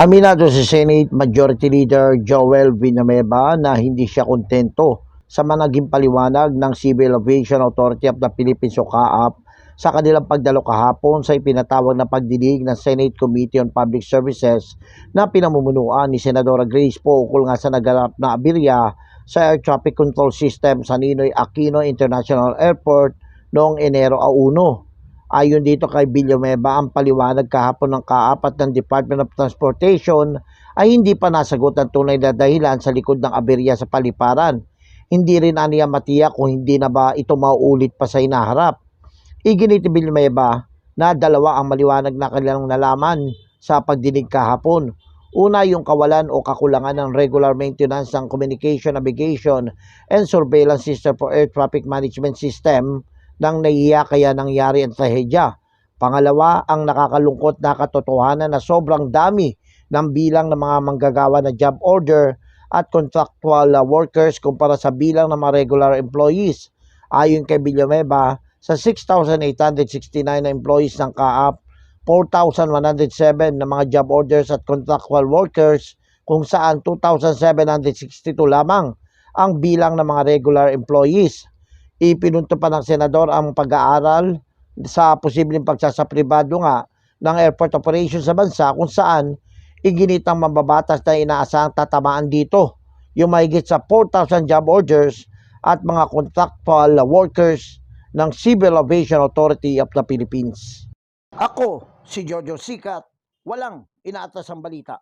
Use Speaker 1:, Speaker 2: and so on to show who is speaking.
Speaker 1: Aminado si Senate Majority Leader Joel Villanueva na hindi siya kontento sa managing paliwanag ng Civil Aviation Authority of the Philippines o CAAP sa kanilang pagdalo kahapon sa ipinatawag na pagdinig ng Senate Committee on Public Services na pinamumunuan ni Senadora Grace Poe ukol nga sa naganap na abirya sa Air Traffic Control System sa Ninoy Aquino International Airport noong Enero 1. Ayon dito kay Villanueva, ang paliwanag kahapon ng kaapat ng Department of Transportation ay hindi pa nasagot ang tunay na dahilan sa likod ng aberya sa paliparan. Hindi rin aniya matiyak kung hindi na ba ito mauulit pa sa inaharap. Iginit ni Villanueva na dalawa ang maliwanag na kanilang nalaman sa pagdinig kahapon. Una, yung kawalan o kakulangan ng regular maintenance ng Communication, Navigation, and Surveillance System for Air Traffic Management System nang naiya kaya nangyari ang trahedya. Pangalawa, ang nakakalungkot na katotohanan na sobrang dami ng bilang ng mga manggagawa na job order at contractual workers kumpara sa bilang ng mga regular employees. Ayon kay Villanueva, sa 6,869 na employees ng CAAP, 4,107 na mga job orders at contractual workers kung saan 2,762 lamang ang bilang ng mga regular employees. Ipinunto pa ng senador ang pag-aaral sa posibleng pagsasapribado nga ng airport operations sa bansa kung saan iginitang mababatas na inaasahang tatamaan dito yung mahigit sa 4,000 job orders at mga contractual workers ng Civil Aviation Authority of the Philippines. Ako, si Jojo Sikat, walang inaatas ang balita.